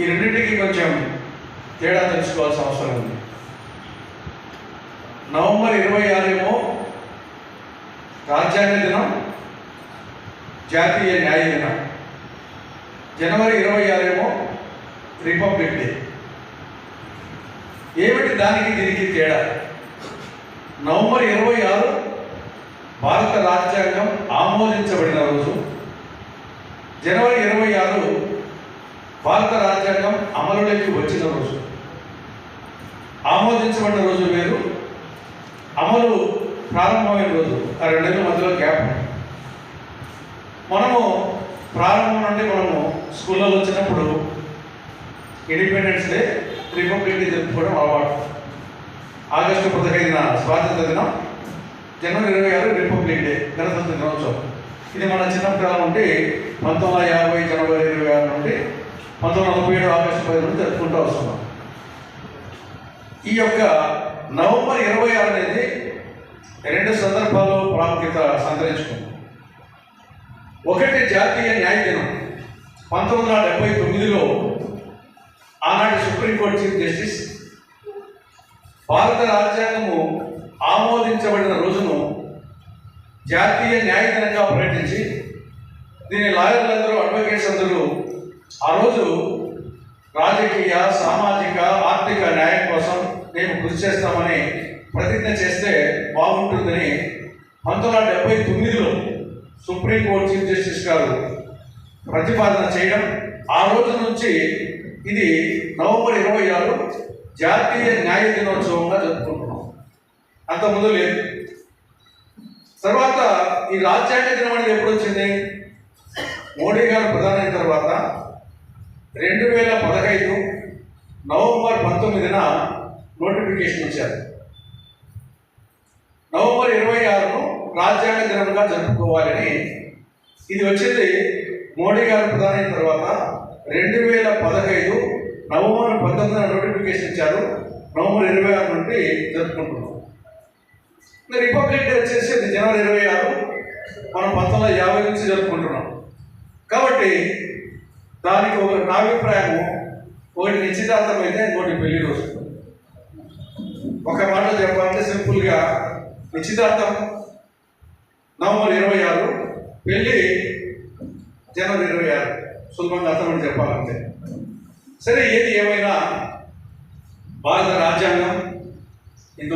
ఈ రెండింటికి కొంచెం తేడా తెలుసుకోవాల్సిన అవసరం ఉంది. నవంబర్ ఇరవై ఆరేమో రాజ్యాంగ దినం జాతీయ న్యాయ దినం. జనవరి ఇరవై ఆరేమో రిపబ్లిక్ డే. ఏమిటి దానికి దీనికి తేడా? నవంబర్ ఇరవై ఆరు భారత రాజ్యాంగం ఆమోదించబడిన రోజు. జనవరి ఇరవై ఆరు భారత రాజ్యాంగం అమలులోకి వచ్చిన రోజు. ఆమోదించబడిన రోజు వేరు. అమలు ప్రారంభమైన రోజు. ఆ రెండేళ్ళ మధ్యలో గ్యాప్ మనము ప్రారంభం నుండి మనము స్కూళ్ళలో వచ్చినప్పుడు ఇండిపెండెన్స్ డే రిపబ్లిక్ డే జరుపుకోవడం అలవాటు. ఆగస్టు పదహైదున స్వాతంత్ర దినం జనవరి ఇరవై ఆరు రిపబ్లిక్ డే గణతంత్ర దినోత్సవం. ఇది మన చిన్నప్పుడు ఎలా ఉంటే పంతొమ్మిది వందల యాభై జనవరి ఇరవై పంతొమ్మిది వందల ఏడు ఆగస్టు పది నుండి జరుపుకుంటూ వస్తున్నాం. ఈ యొక్క నవంబర్ ఇరవై ఆరు అనేది రెండు సందర్భాల్లో ప్రాముఖ్యత సంతరించుకుంది. ఒకటి జాతీయ న్యాయ దినం. పంతొమ్మిది వందల డెబ్బై తొమ్మిదిలో ఆనాటి సుప్రీంకోర్టు చీఫ్ జస్టిస్ భారత రాజ్యాంగము ఆమోదించబడిన రోజును జాతీయ న్యాయ దినంగా ప్రకటించి దీని లాయర్లందరూ అడ్వకేట్స్ అందరూ ఆ రోజు రాజకీయ సామాజిక ఆర్థిక న్యాయం కోసం మేము కృషి చేస్తామని ప్రతిజ్ఞ చేస్తే బాగుంటుందని పంతొమ్మిది వందల డెబ్బై తొమ్మిదిలో సుప్రీంకోర్టు చీఫ్ జస్టిస్ గారు ప్రతిపాదన చేయడం ఆ రోజు నుంచి ఇది నవంబర్ ఇరవై ఆరు జాతీయ న్యాయ దినోత్సవంగా జరుపుకుంటున్నాం. అంత ముందు లేదు. తర్వాత ఈ రాజ్యాంగ దినం అనేది ఎప్పుడు వచ్చింది మోడీ గారు ప్రధానమైన అయిన తర్వాత రెండు వేల పదహైదు నవంబర్ పంతొమ్మిదిన నోటిఫికేషన్ ఇచ్చారు నవంబర్ ఇరవై ఆరును రాజ్యాంగ దినంగా జరుపుకోవాలని ఇది వచ్చింది మోడీ గారు ప్రధాని తర్వాత రెండు వేల పదహైదు నవంబర్ పంతొమ్మిదిన నోటిఫికేషన్ ఇచ్చారు. నవంబర్ ఇరవై ఆరు నుండి జరుపుకుంటున్నాం. రిపబ్లిక్ డే వచ్చేసి అది జనవరి ఇరవై ఆరు. మనం పంతొమ్మిది యాభై నుంచి జరుపుకుంటున్నాం. కాబట్టి దానికి ఒక నా అభిప్రాయము ఒకటి నిశ్చితార్థం అయితే ఇంకోటి పెళ్ళి రోజు. ఒక మాట చెప్పాలంటే సింపుల్గా నిశ్చితార్థం నవంబర్ ఇరవై ఆరు పెళ్ళి జనవరి ఇరవై ఆరు సులభంగా అర్థమని చెప్పాలంటే. సరే ఏది ఏమైనా భారత రాజ్యాంగం ఇంత